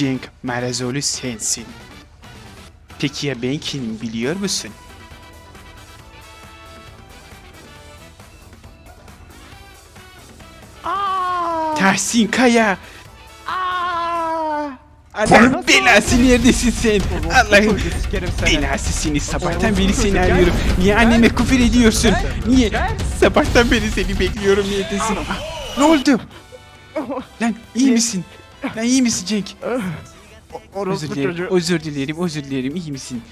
Cenk Marazoğlu sensin. Peki ya ben kimim biliyor musun? Tahsin Kaya. Allah'ın belası neredesin sen? Allah'ın belası seni sabahtan beri seni arıyorum. Niye anneme küfür ediyorsun? Niye? Sabahtan beri seni bekliyorum neredesin? Ah, Ne oldu? Lan iyi misin? Lan iyi misin Cenk? Özür dilerim, özür dilerim, özür dilerim. İyi misin?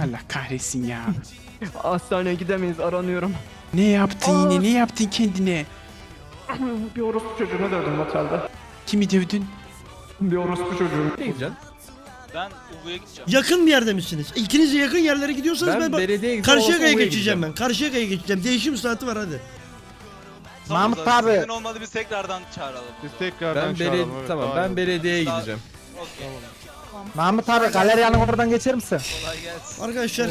Allah kahretsin ya. Hastaneye gidemeyiz aranıyorum. Ne yaptın yine? Ne yaptın kendine? Bir orospu çocuğuna dövdüm otelde. Kimi dövdün? Bir orospu çocuğu. Ben Uvu'ya gideceğim. Yakın bir yerde misiniz? İkiniz de yakın yerlere gidiyorsanız ben, Ben bak. Karşıyaka'ya geçeceğim ben. Karşıyaka'ya geçeceğim. Değişim saati var hadi. Mahmut abi. Sizin olmadı biz tekrardan çağıralım. Biz tekrardan Ben belediye çağıralım, evet, tamam aynen. ben belediyeye Daha- gideceğim. Okey. Mahmut abi galeriyanın oradan geçer misin? Kolay gelsin. Arkadaşlar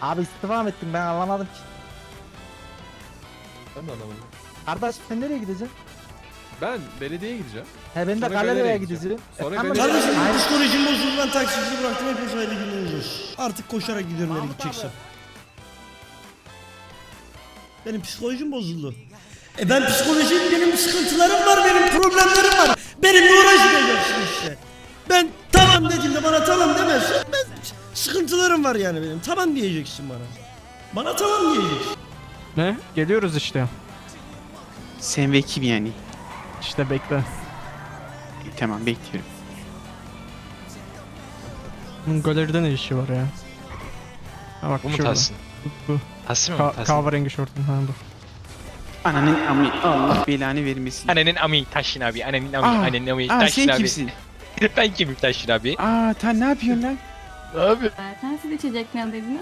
Abi istifa mı ettin ben anlamadım ki. Ben de anlamadım. Kardeş sen nereye gideceksin? Ben belediyeye gideceğim. He ben de Sonra galeriye galeriye gideceğim. Sonra E, galeriye- kardeşim Aynen. psikolojim bozuldu ben taksiciyi bıraktım hepiniz hayırlı günleriniz olsun. Artık koşarak gidiyorum nereye gideceksem. Benim psikolojim bozuldu. E ben psikolojim benim sıkıntılarım var benim problemlerim var. Benimle uğraşmayacaksın işte. Ben tamam dediğimde bana tamam demezsen ben sıkıntılarım var yani benim. Tamam diyeceksin bana. Bana tamam diyeceksin. Ne? Geliyoruz işte. Sen ve kim yani? İşte bekle. E, tamam bekliyorum. Bunun galeride ne işi var ya? Ha bak Bu mu şurada. Tahsin? Bu. Tahsin mi? Ka Tahsin. kahverengi şortun ha bu. Ananın ami Allah belanı vermesin. Annenin ami Tahsin abi. Annenin ami. Aa, Annenin ami Aa Tahsin sen abi. kimsin? ben kimim Tahsin abi? Aa ta ne yapıyorsun lan? Abi. Zaten siz içecek ne dediniz?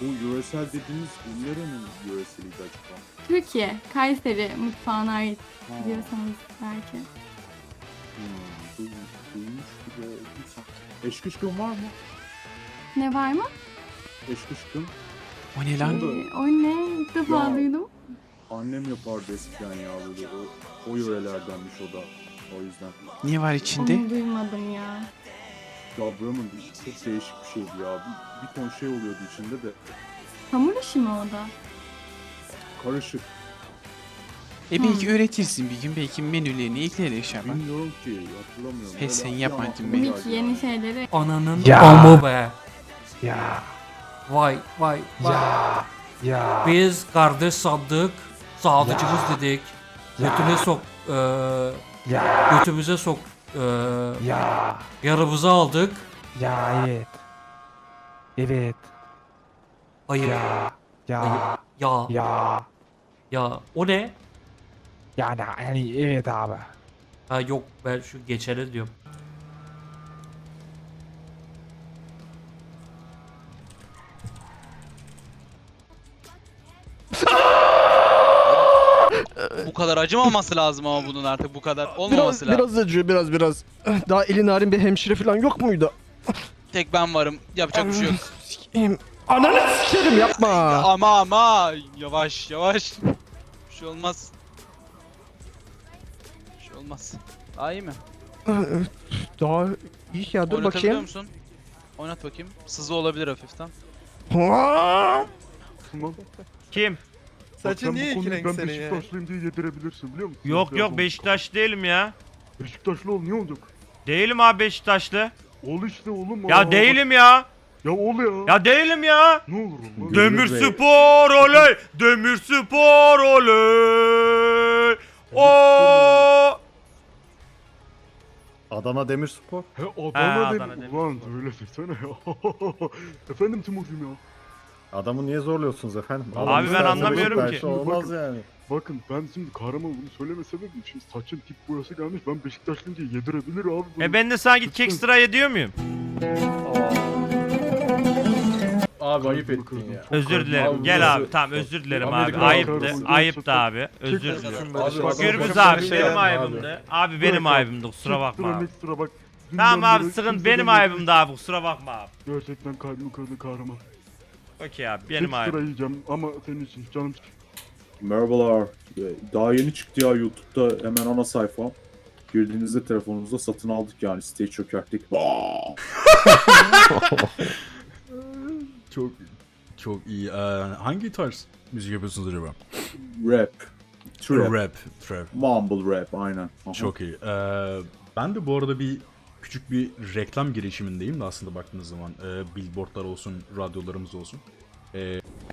Bu yöresel dediğiniz nerenin yöreseliydi acaba? Türkiye, Kayseri mutfağına ait Ha, diyorsanız belki. hmm, duy- duymuş gibi oldum. Eşkışkın var mı? Ne var mı? Eşkışkın. O ne lan? Ee, o ne? İlk defa Ya. duydum. Annem yapardı eskiden ya böyle o, o yörelerdenmiş o da. O yüzden. Ne var içinde? Onu duymadım ya. Ya buranın çok değişik bir şeydi ya. Bir, bir ton şey oluyordu içinde de. Hamur işi mi o da? Karışık. E belki öğretirsin bir gün belki menülerini ekler Şaban. Bilmiyorum ki hatırlamıyorum. He, sen yapma an aklıma beni. Yeni şeyleri. Ananın Ya. amı be. Ya Vay vay vay. ya ya. Biz kardeş sandık. Sağlıcımız dedik. Götüne sok. eee Ya götümüze sok. Eee ya yarımızı aldık. ya evet. Evet Hayır. ya Ya. Ya. ya Ya. O ne? yani yani evet abi. Ha yok ben şu geçeni diyorum. Kadar acımaması lazım ama bunun artık bu kadar olmaması Biraz, lazım. biraz acıyor biraz biraz. Daha elin narin bir hemşire falan yok muydu? Tek ben varım. Yapacak bir şey yok. Sikeyim. Ananı sikerim yapma. ama ama yavaş yavaş. Bir şey olmaz. Bir şey olmaz. Daha iyi mi? Daha iyi ya dur Oynatabiliyor bakayım. musun? Oynat bakayım. Sızı olabilir hafiften. Kim? Saçın sen niye bu iki konuyu renk Ben senin ya? Beşiktaşlıyım diye yedirebilirsin biliyor musun? Yok yok bu- Beşiktaş değilim ya. Beşiktaşlı ol niye olduk? Değilim abi Beşiktaşlı. Ol işte oğlum. Ya Aa, değilim ya. Ya ol ya. Ya değilim ya. Ne olur oğlum. Demir spor oley. Demir spor oley. O. Adana Demirspor. He Ha, Adana Adana Demir. Ulan öyle desene ya. efendim Timurcuğum ya. Adamı niye zorluyorsunuz efendim? Abi ben isterse anlamıyorum Beşiktaşlı ki. Olmaz yani. Bakın ben şimdi kahraman bunu söyleme sebebim şimdi saçın tip boyası gelmiş ben Beşiktaşlıyım diye yedirebilir abi. bunu. E ben de sanki kek sıra ediyor muyum? Abi ayıp Kalbimi ettin ya. çok Özür dilerim. Gel abi tamam özür dilerim abi. Amerika Ayıptı. Allah'ım. Ayıptı abi. Özür dilerim. Abi, bak- Gürbüz bak- abi benim abi. ayıbımdı. Abi benim ayıbımdı kusura bakma abi. ekstra bak. Tamam abi beri sıkıntı benim beri ayıbımdı abi kusura bakma abi. Gerçekten kalbimi kırdın kahraman. Okey abi 8 benim abi. lira yiyeceğim ama senin için canım Merhabalar. Ee, Daha yeni çıktı ya YouTube'da hemen ana sayfa. Girdiğinizde telefonunuzda satın aldık yani siteyi çökerttik. Çok çok iyi. Ee, hangi tarz müzik yapıyorsunuz acaba? Rap. Trap. Rap, trap. Mumble rap aynen. Aha. Çok iyi. Ee, ben de bu arada bir küçük bir reklam girişimindeyim de aslında baktığınız zaman e, billboardlar olsun, radyolarımız olsun.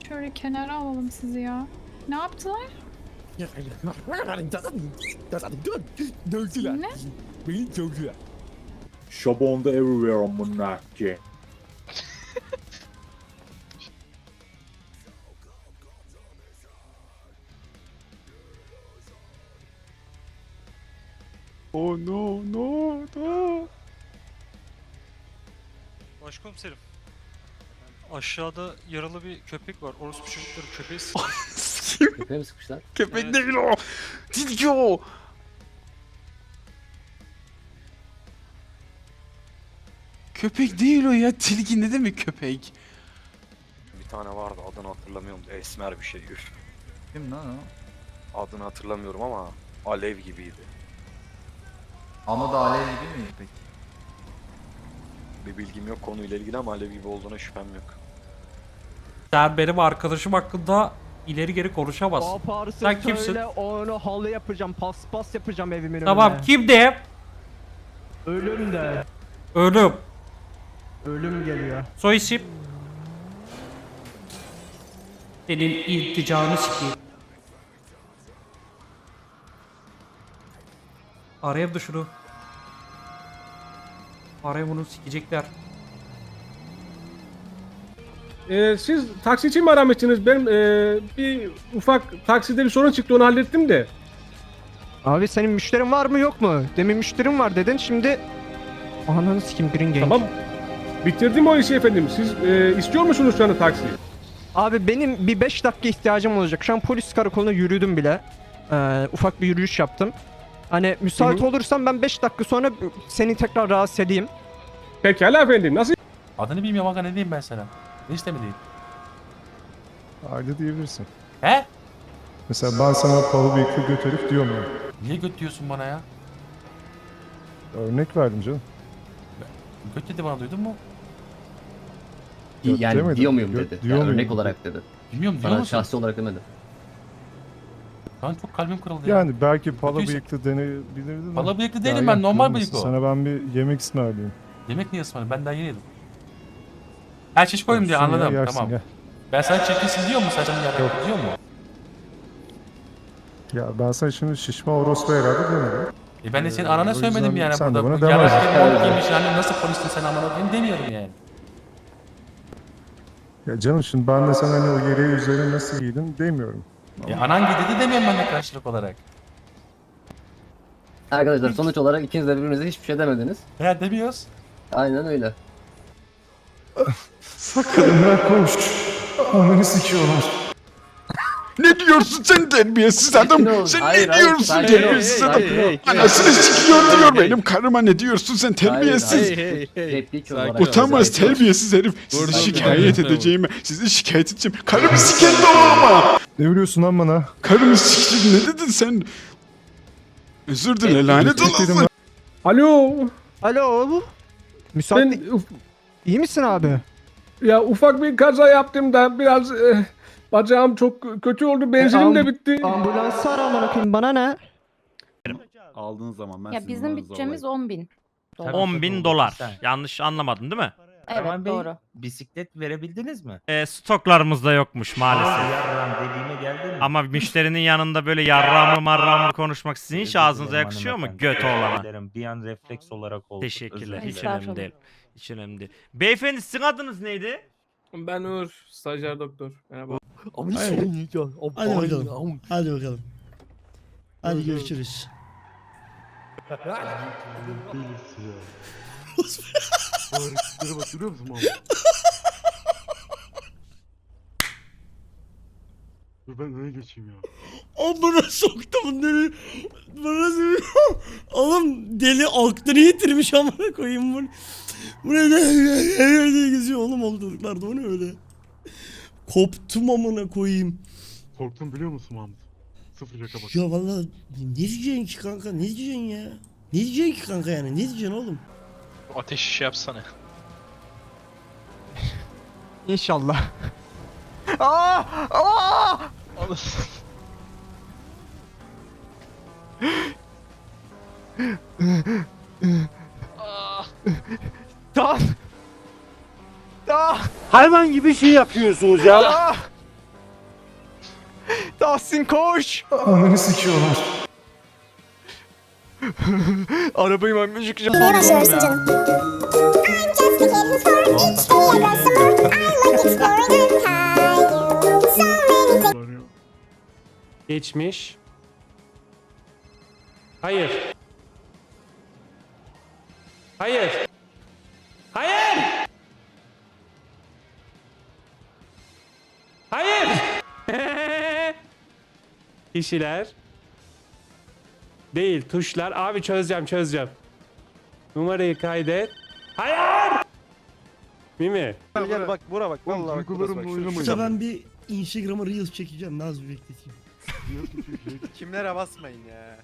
Şöyle kenara alalım sizi ya. Ne yaptılar? Ne? Şabonda everywhere amına ki. Oh no no no. Başkomiserim. Aşağıda yaralı bir köpek var. Orospu çocukları köpeği Köpeğe mi sıkmışlar? Köpek Evet. değil o. Tilki o. Köpek değil o ya. Tilki ne demek köpek? Bir tane vardı adını hatırlamıyorum. Esmer bir şey. Üf. Kim lan o? Adını hatırlamıyorum ama alev gibiydi. Ama da alev gibi mi peki? Bir bilgim yok konuyla ilgili ama alev gibi olduğuna şüphem yok. Sen benim arkadaşım hakkında ileri geri konuşamazsın. Sen kimsin? onu halı yapacağım, paspas yapacağım evimin Tamam kim de? Ölüm de. Ölüm. Ölüm geliyor. Soy isim. Senin ilticanı sikeyim. Arayayım da şunu. Arayayım bunu sikecekler. Ee, siz taksici mi aramışsınız? Benim ee, bir ufak takside bir sorun çıktı onu hallettim de. Abi senin müşterin var mı yok mu? Demin müşterim var dedin şimdi... Ananı sikim Green Gang. Tamam. Bitirdim o işi efendim. Siz ee, istiyor musunuz şu anda taksi? Abi benim bir 5 dakika ihtiyacım olacak. Şu an polis karakoluna yürüdüm bile. Ee, ufak bir yürüyüş yaptım. Hani müsait Hı hı. olursam ben 5 dakika sonra seni tekrar rahatsız edeyim. Pekala efendim. Nasıl Adını bilmiyorum aga ne diyeyim ben sana. Ne istemediğin? Aile diyebilirsin. He? Mesela ben sana pahalı bıyıklı göt herif diyor muyum? Niye göt diyorsun bana ya? Örnek verdim canım. Göt dedi bana duydun mu? Göt Yani demedim. diyor muyum dedi. diyor Yani muyum örnek olarak dedi. Bilmiyorum diyor Bana musun? şahsi olarak demedi. Şu an çok kalbim kırıldı ya. Yani belki pala Kötüyse- bıyıklı denebilirdin. Pala bıyıklı değilim ben normal kırılmasın. bıyık o. Sana ben bir yemek ısmarlayayım. Yemek niye ısmarladın? Ben daha yeni yedim. Her çeşit koyayım diye Yersin ya, anladım yersin, tamam. gel. Ben sana çirkinsin diyor mu? Sen sana Yok. yarak diyor mu? Ya ben sana şimdi şişme orospu herhalde demedim. E ben de senin Ee, anana o yüzden söylemedim yani sen de burada. bana Bu Yarak demezsin. gibi mont giymiş yani nasıl polistin sen amına koyayım demiyorum yani. Ya canım şimdi ben de sana hani o gereği üzerine nasıl giydin demiyorum. E anan giy dedi demiyorum ben de karşılık olarak. Arkadaşlar sonuç olarak ikiniz de birbirinize hiçbir şey demediniz. Ya demiyoruz. Aynen öyle. Kadınlar konuş. Ananı sikiyorum. Ne diyorsun sen terbiyesiz adam? Sen Hayır, ne hayır, diyorsun sakin ol. terbiyesiz adam? Sakin ol. Anasını sikiyor diyor benim karıma ne diyorsun sen terbiyesiz? Replik olarak. Utanmaz terbiyesiz herif. Sizi Vurdum. şikayet edeceğim. Sizi şikayet edeceğim. Karımı siken de ama. Ne biliyorsun lan bana? Karımı siktin ne dedin sen? Özür dile lanet olası. Alo. Alo. Müsait Ben uf- İyi misin abi? ya ufak bir kaza yaptım da biraz e, bacağım çok kötü oldu. Benzinim de am- bitti. Ambulansı ara amına koyayım bana ne? Aldığın zaman ben Ya bizim bütçemiz 10 bin. 10 bin dolar. Yanlış anlamadın değil mi? Evet doğru. Bisiklet verebildiniz mi? E, stoklarımızda yokmuş maalesef. Yarram mi? Ama müşterinin yanında böyle yarramı marramı konuşmak sizin hiç ağzınıza yakışıyor mu? Göt oğlana. Bir an refleks olarak oldu. Teşekkürler. Hiç önemli değil. Hiç önemli değil. Beyefendi sizin adınız neydi? Ben Uğur, stajyer doktor. Merhaba. Hadi bakalım. Hadi bakalım. Hadi görüşürüz. Hatırlıyor musun abi? Dur ben öne geçeyim ya. Amına soktu bunları. Burası Oğlum deli aklını yitirmiş amına koyayım bunu. Bu ne ne geziyor oğlum ortalıklarda o ne öyle? Koptum amına koyayım. Korktun biliyor musun Mahmut? Sıfır şaka bak. Ya vallahi ne diyeceksin ki kanka? Ne diyeceksin ya? Ne diyeceksin ki kanka yani? Ne diyeceksin oğlum? Ateş işi yapsana. İnşallah. Aa! Aa! Tan! Ah! Hayvan gibi şey yapıyorsunuz ya. Ah! Tahsin koş! Ananı sikiyorlar. Arabayı magmacık Yine başlıyorsun canım. Geçmiş. Hayır. Hayır. Hayır. Hayır. Kişiler. Değil tuşlar. Abi çözeceğim çözeceğim. Numarayı kaydet. Hayır. Mimi. Gel bak bura bak. Vallahi bak burası bak. Kısa ben bir Instagram'a Reels çekeceğim. Naz bir bekleteyim. Kimlere basmayın ya.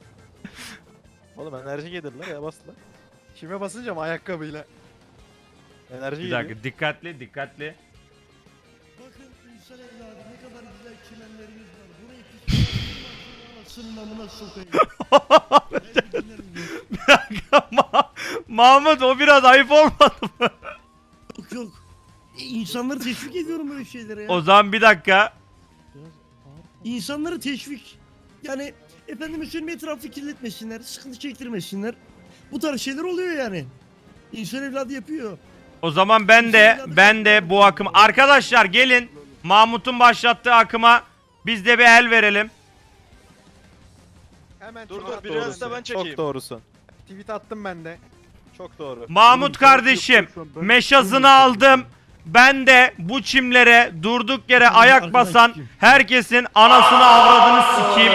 Oğlum enerji gelirler ya bastılar. Kime basınca mı ayakkabıyla? Enerji Bir geliyor. dakika dikkatli dikkatli. Bakın insan evladı ne kadar güzel çimenlerimiz var. Burayı pis anasının amına sokayım. Ma- Mahmut o biraz ayıp olmadı mı? yok yok. E, İnsanları teşvik ediyorum böyle şeylere ya. O zaman bir dakika. İnsanları teşvik. Yani efendime söyleyeyim etrafı kirletmesinler, sıkıntı çektirmesinler. Bu tarz şeyler oluyor yani. İnsan evladı yapıyor. O zaman ben de ben de bu akım arkadaşlar gelin Mahmut'un başlattığı akıma biz de bir el verelim. Hemen dur dur biraz da ben çekeyim. Çok doğrusun. Tweet attım ben de. Çok doğru. Mahmut kardeşim meşazını aldım. Ben de bu çimlere durduk yere ayak basan herkesin anasını avradını sikeyim.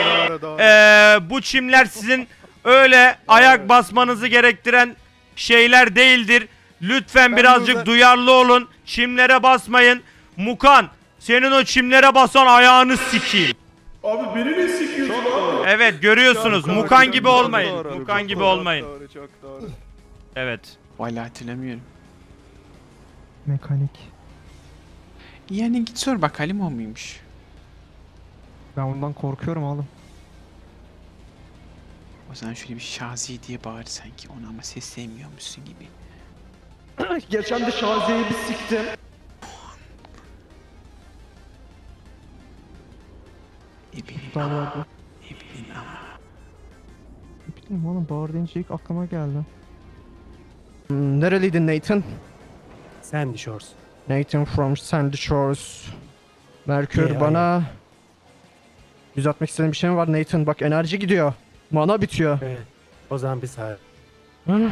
Ee, bu çimler sizin öyle ayak basmanızı gerektiren şeyler değildir. Lütfen Ben birazcık duyarlı olun. Çimlere basmayın. Mukan senin o çimlere basan ayağını sikeyim. Abi beni ne sikiyorsun abi? Evet görüyorsunuz. Çok Mukan doğru, gibi olmayın. doğru, Mukan çok gibi doğru, olmayın. Doğru çok doğru. Evet. Vallahi hatırlamıyorum. Mekanik. Yani git sor bakalım o muymuş? Ben ondan korkuyorum oğlum. O zaman şöyle bir Şazi diye bağır sanki onu ama sesleyemiyormuşsun gibi. Geçen de Şaziye'yi bir siktim. İbinin Daha vardı. ibinin ama. Ne bileyim oğlum bağır deyince ilk aklıma geldi. Hmm, nereliydin Nathan? Sandy Shores. Nathan from Sandy Shores. Merkür Yeah, bana... Düz atmak istediğin bir şey mi var Nathan? Bak enerji gidiyor. Mana bitiyor. Evet. O zaman bir saniye. Hı?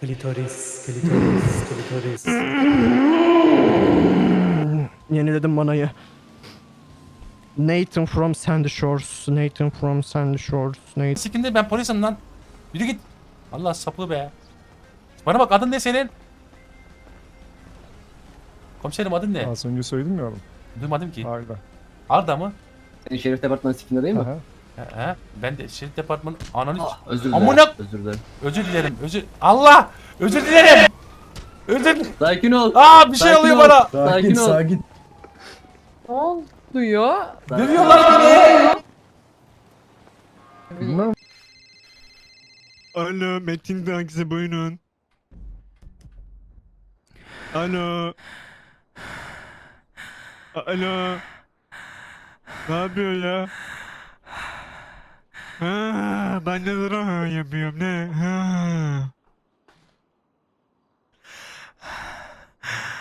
Klitoris, klitoris, klitoris. Yeniledim manayı. Nathan from Sandy Shores. Nathan from Sandy Shores. Nathan. Sikinde ben polisim lan. Yürü git. Allah saplı be. Bana bak adın ne senin? Komiserim adın ne? Az önce söyledim ya oğlum. Duymadım ki. Arda. Arda mı? Senin şerif departmanı sikinde değil mi? Aha. He, he. Ben de şerif departmanı ananı... Ah, özür dilerim. Amına- Özür dilerim. Özür dilerim. Özür... Allah! Özür dilerim. Özür Sakin ol. Aa bir şey Sakin oluyor ol. bana. Sakin ol. sakin. Ne oluyor? Dövüyorlar beni. Bilmem. Alo Metin Dagzi buyurun. Alo. Alo. Ne yapıyor ya? Ha, ben de drone yapıyorum ne? Ha.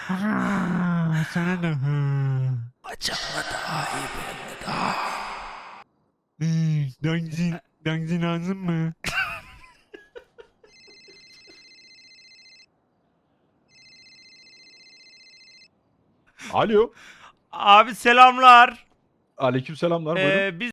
Ha, sana da ha. Acaba daha iyi benim daha iyi. Dagzi, Dagzi lazım mı? Alo. Abi selamlar. Aleyküm selamlar. Ee, biz